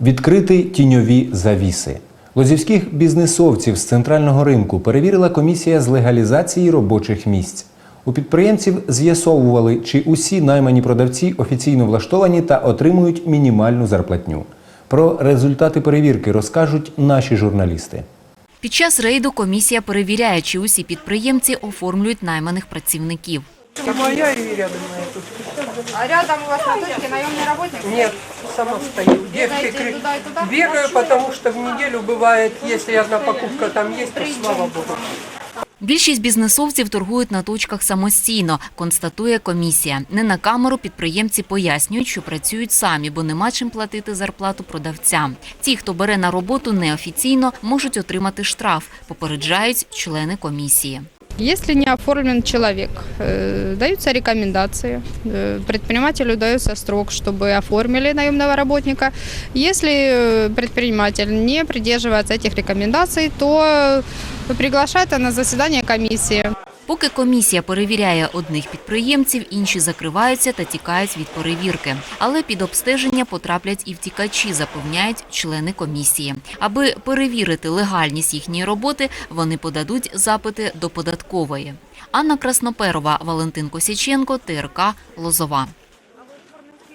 Відкрити тіньові завіси. Лозівських бізнесовців з центрального ринку перевірила комісія з легалізації робочих місць. У підприємців з'ясовували, чи усі наймані продавці офіційно влаштовані та отримують мінімальну зарплатню. Про результати перевірки розкажуть наші журналісти. Під час рейду комісія перевіряє, чи усі підприємці оформлюють найманих працівників. Моя и рядом моя тут. А рядом у вас на точке наемный работник? Нет, сама стою. Девки Бегаете кри- туда и туда? Бегаю, потому что в неделю бывает, если одна покупка там есть, то слава богу. Більшість бізнесовців торгують на точках самостійно, констатує комісія. Не на камеру підприємці пояснюють, що працюють самі, бо нема чим платити зарплату продавцям. Ті, хто бере на роботу неофіційно, можуть отримати штраф, попереджають члени комісії. Если не оформлен человек, э, даются рекомендации, э, предпринимателю дается срок, чтобы оформили наемного работника. Если э, предприниматель не придерживается этих рекомендаций, то э, приглашается на заседание комиссии. Поки комісія перевіряє одних підприємців, інші закриваються та тікають від перевірки. Але під обстеження потраплять і втікачі, запевняють члени комісії. Аби перевірити легальність їхньої роботи, вони подадуть запити до податкової. Анна Красноперова, Валентин Косяченко, ТРК Лозова.